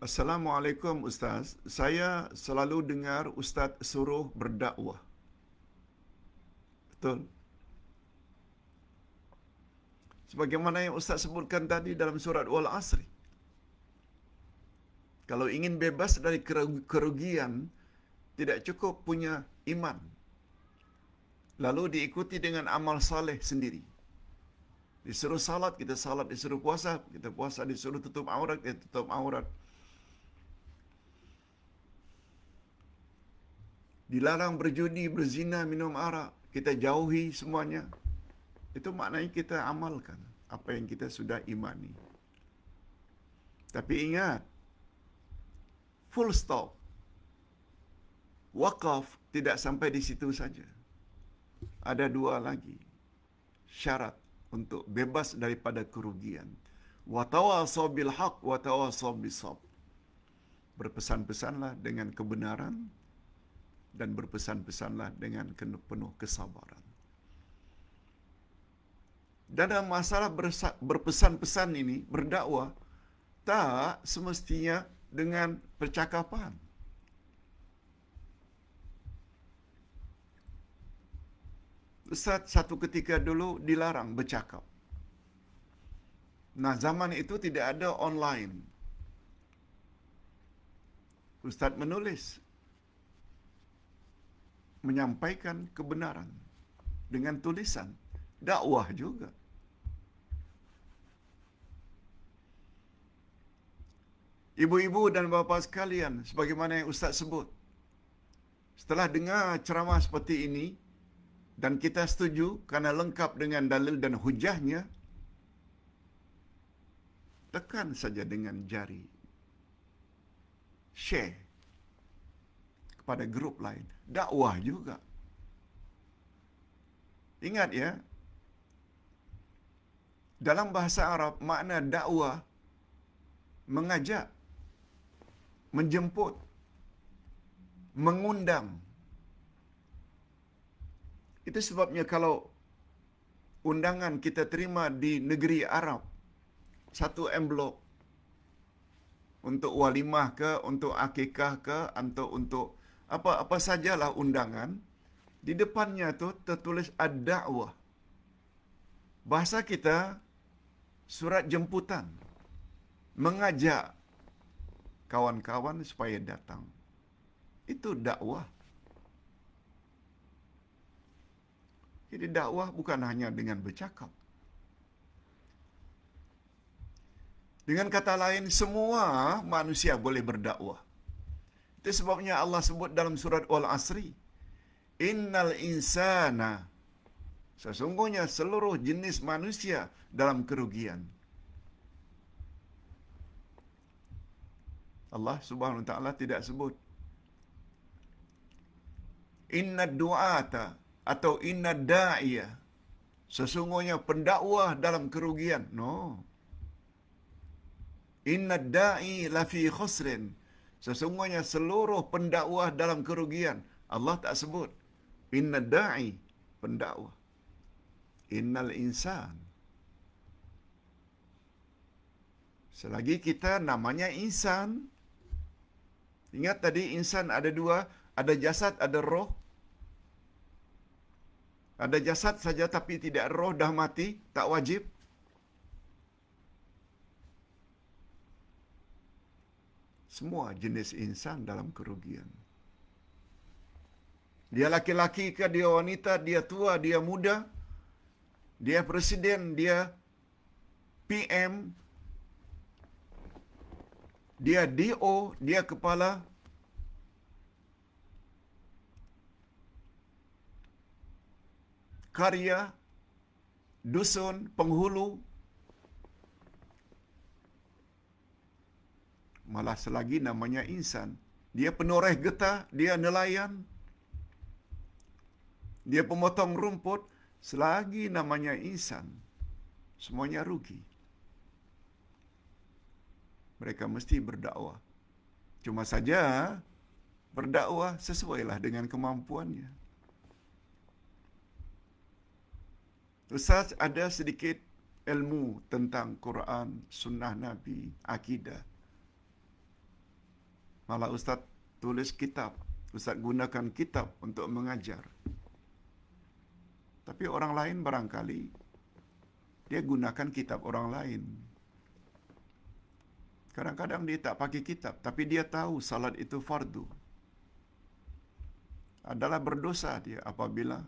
Assalamualaikum Ustaz. Saya selalu dengar Ustaz suruh berdakwah. Betul? Sebagaimana yang Ustaz sebutkan tadi dalam surat Wal Asri. Kalau ingin bebas dari kerugian, tidak cukup punya iman. Lalu diikuti dengan amal saleh sendiri. Disuruh salat, kita salat. Disuruh puasa, kita puasa. Disuruh tutup aurat, kita tutup aurat. Dilarang berjudi, berzina, minum arak. Kita jauhi semuanya. Itu maknanya kita amalkan apa yang kita sudah imani. Tapi ingat, full stop. Wakaf tidak sampai di situ saja. Ada dua lagi syarat untuk bebas daripada kerugian. Watawasaw bil haq watawasaw bisab. Berpesan-pesanlah dengan kebenaran dan berpesan-pesanlah dengan penuh kesabaran. Dan dalam masalah berpesan-pesan ini, berdakwah, tak semestinya dengan percakapan. Ustaz satu ketika dulu dilarang bercakap. Nah zaman itu tidak ada online. Ustaz menulis. Menyampaikan kebenaran. Dengan tulisan. Dakwah juga. Ibu-ibu dan bapa sekalian, sebagaimana yang Ustaz sebut. Setelah dengar ceramah seperti ini, dan kita setuju karena lengkap dengan dalil dan hujahnya, tekan saja dengan jari. Share kepada grup lain. Dakwah juga. Ingat ya, dalam bahasa Arab makna dakwah mengajak, menjemput, mengundang. Itu sebabnya kalau undangan kita terima di negeri Arab, satu envelope untuk walimah ke, untuk akikah ke, atau untuk apa-apa sajalah undangan, di depannya tu tertulis ad-da'wah. Bahasa kita surat jemputan mengajak kawan-kawan supaya datang. Itu dakwah. Jadi dakwah bukan hanya dengan bercakap. Dengan kata lain, semua manusia boleh berdakwah. Itu sebabnya Allah sebut dalam surat Al-Asri. Innal insana. Sesungguhnya seluruh jenis manusia dalam kerugian. Allah subhanahu wa ta'ala tidak sebut. Inna du'ata atau inna da'iyah. Sesungguhnya pendakwah dalam kerugian. No. Inna da'i lafi khusrin. Sesungguhnya seluruh pendakwah dalam kerugian. Allah tak sebut. Inna da'i pendakwah. Innal insan. Selagi kita namanya insan. Ingat tadi insan ada dua. Ada jasad, ada roh. Ada jasad saja tapi tidak roh dah mati. Tak wajib. Semua jenis insan dalam kerugian. Dia laki-laki ke, dia wanita, dia tua, dia muda. Dia presiden, dia PM. Dia DO, dia kepala. Karya, dusun, penghulu, malah selagi namanya insan. Dia penoreh getah, dia nelayan, dia pemotong rumput, selagi namanya insan, semuanya rugi. Mereka mesti berdakwah. Cuma saja berdakwah sesuailah dengan kemampuannya. Ustaz ada sedikit ilmu tentang Quran, sunnah Nabi, akidah. Malah Ustaz tulis kitab. Ustaz gunakan kitab untuk mengajar. Tapi orang lain barangkali dia gunakan kitab orang lain. Kadang-kadang dia tak pakai kitab, tapi dia tahu salat itu fardu. Adalah berdosa dia apabila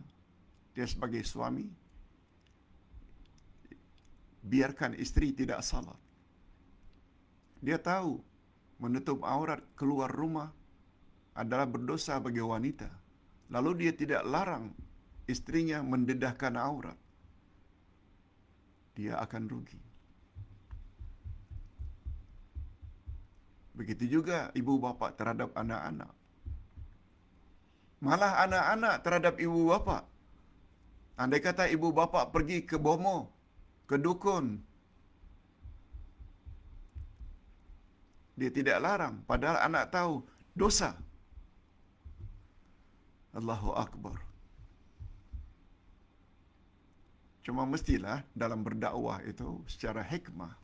dia sebagai suami biarkan isteri tidak salat. Dia tahu menutup aurat keluar rumah adalah berdosa bagi wanita. Lalu dia tidak larang istrinya mendedahkan aurat. Dia akan rugi. Begitu juga ibu bapa terhadap anak-anak. Malah anak-anak terhadap ibu bapa. Andai kata ibu bapa pergi ke bomo, ke dukun, dia tidak larang. Padahal anak tahu dosa. Allahu Akbar. Cuma mestilah dalam berdakwah itu secara hikmah.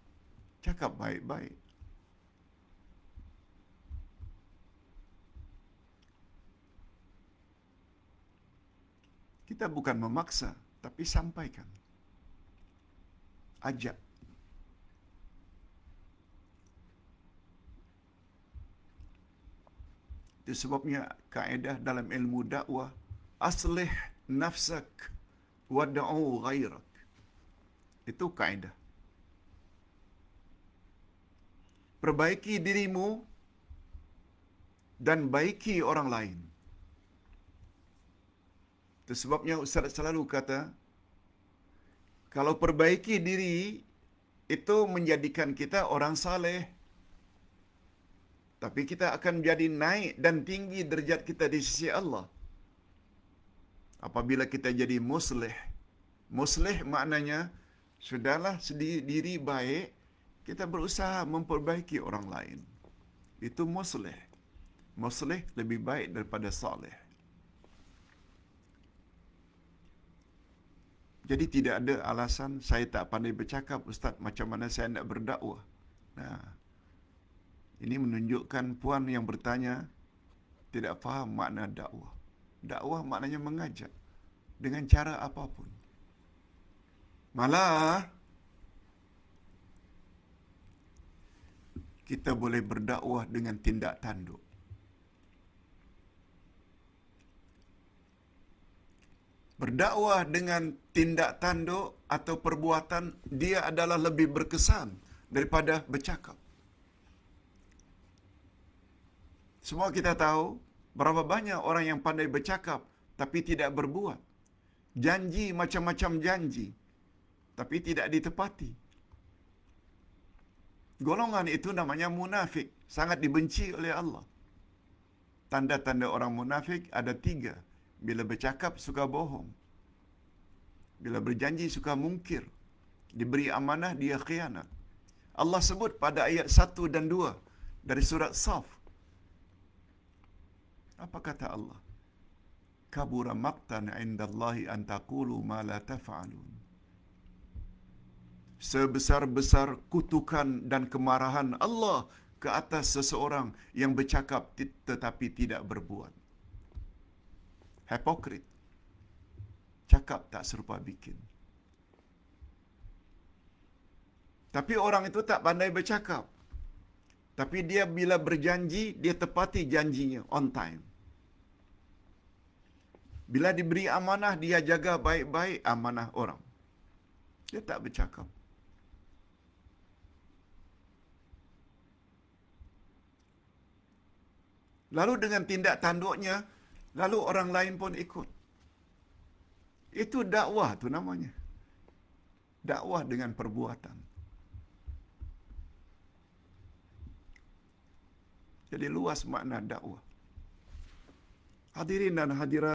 Cakap baik-baik. Kita bukan memaksa, tapi sampaikan. Ajak. Itu sebabnya kaedah dalam ilmu dakwah aslih nafsak wad'u ghairak. Itu kaedah. Perbaiki dirimu dan baiki orang lain. Itu sebabnya Ustaz selalu kata, kalau perbaiki diri itu menjadikan kita orang saleh. Tapi kita akan jadi naik dan tinggi derajat kita di sisi Allah. Apabila kita jadi muslih. Muslih maknanya, sudahlah diri baik, kita berusaha memperbaiki orang lain. Itu muslih. Muslih lebih baik daripada salih. Jadi tidak ada alasan saya tak pandai bercakap Ustaz macam mana saya nak berdakwah. Nah, ini menunjukkan puan yang bertanya tidak faham makna dakwah. Dakwah maknanya mengajak dengan cara apapun. Malah kita boleh berdakwah dengan tindak tanduk. Berdakwah dengan tindak tanduk atau perbuatan dia adalah lebih berkesan daripada bercakap. Semua kita tahu berapa banyak orang yang pandai bercakap tapi tidak berbuat. Janji macam-macam janji tapi tidak ditepati. Golongan itu namanya munafik, sangat dibenci oleh Allah. Tanda-tanda orang munafik ada tiga. Bila bercakap suka bohong. Bila berjanji suka mungkir. Diberi amanah dia khianat. Allah sebut pada ayat 1 dan 2 dari surat Saf. Apa kata Allah? Kabura maqtan indallahi an taqulu ma la taf'alun. Sebesar-besar kutukan dan kemarahan Allah ke atas seseorang yang bercakap tetapi tidak berbuat. Hipokrit. Cakap tak serupa bikin. Tapi orang itu tak pandai bercakap. Tapi dia bila berjanji, dia tepati janjinya on time. Bila diberi amanah, dia jaga baik-baik amanah orang. Dia tak bercakap. Lalu dengan tindak tanduknya, lalu orang lain pun ikut. Itu dakwah tu namanya. Dakwah dengan perbuatan. Jadi luas makna dakwah. Hadirin dan hadirat